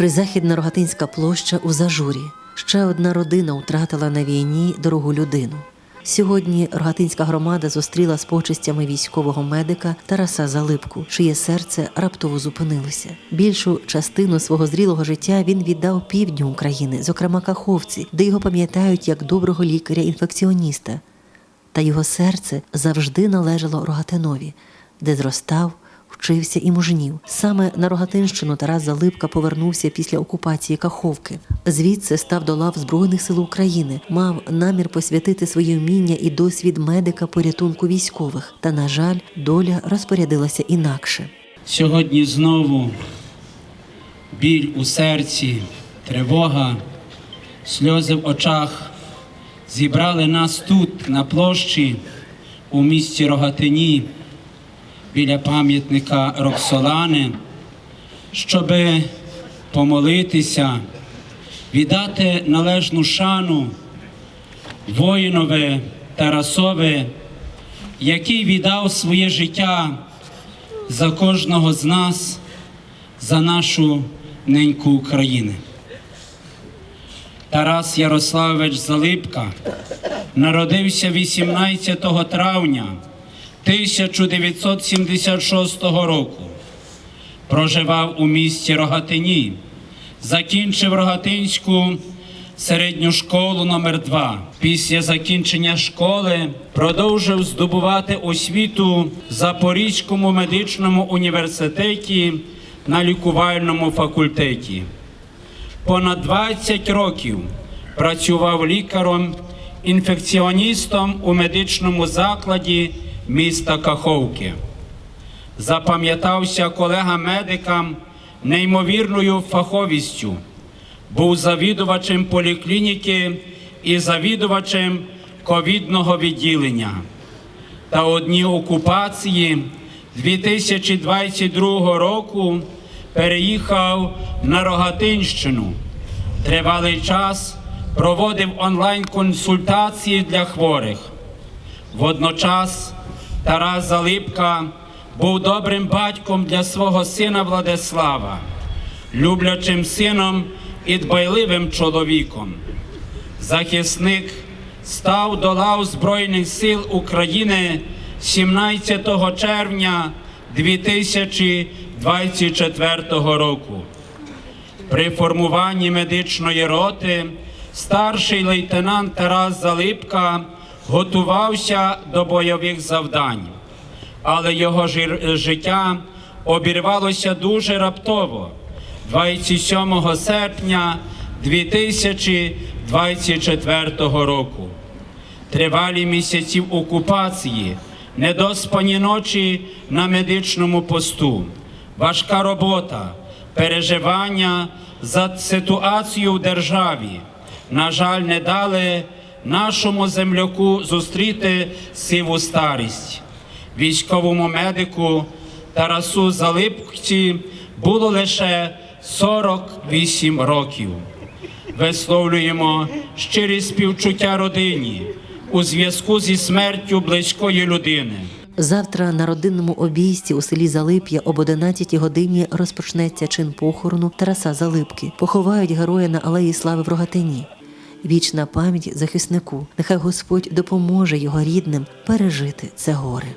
Призахідна Рогатинська площа у Зажурі. Ще одна родина втратила на війні дорогу людину. Сьогодні Рогатинська громада зустріла з почестями військового медика Тараса Залипку, чиє серце раптово зупинилося. Більшу частину свого зрілого життя він віддав півдню України, зокрема Каховці, де його пам'ятають як доброго лікаря-інфекціоніста. Та його серце завжди належало Рогатинові, де зростав, вчився і мужнів. Саме на Рогатинщину Тарас Залипка повернувся після окупації Каховки. Звідси став до лав Збройних сил України, мав намір посвятити свої вміння і досвід медика порятунку військових. Та, на жаль, доля розпорядилася інакше. Сьогодні знову біль у серці, тривога, сльози в очах зібрали нас тут, на площі, у місті Рогатині, біля пам'ятника Роксолани, щоби помолитися, віддати належну шану воїнові Тарасові, який віддав своє життя за кожного з нас, за нашу неньку Україну. Тарас Ярославович Залипка народився 18 травня 1976 року. Проживав у місті Рогатині, закінчив Рогатинську середню школу номер 2 Після закінчення школи продовжив здобувати освіту в Запорізькому медичному університеті на лікувальному факультеті. Понад 20 років працював лікарем, інфекціоністом у медичному закладі міста Каховки. Запам'ятався колегам-медикам неймовірною фаховістю був завідувачем поліклініки і завідувачем ковідного відділення. Та одні окупації 2022 року переїхав на Рогатинщину. Тривалий час проводив онлайн-консультації для хворих. Водночас Тарас Залипка був добрим батьком для свого сина Владислава, люблячим сином і дбайливим чоловіком. Захисник став до лав Збройних сил України 17 червня 2024 року. При формуванні медичної роти старший лейтенант Тарас Залипка готувався до бойових завдань, але його життя обірвалося дуже раптово. 27 серпня 2024 року. Тривалі місяці окупації, недоспані ночі на медичному посту, важка робота, переживання за ситуацію в державі, на жаль, не дали нашому земляку зустріти сиву старість. Військовому медику Тарасу Залипці було лише 48 років. Висловлюємо щирі співчуття родині у зв'язку зі смертю близької людини. Завтра на родинному обійсті у селі Залип'я об 11 годині розпочнеться чин похорону Тараса Залипки. Поховають героя на алеї слави в Рогатині. Вічна пам'ять захиснику. Нехай Господь допоможе його рідним пережити це горе.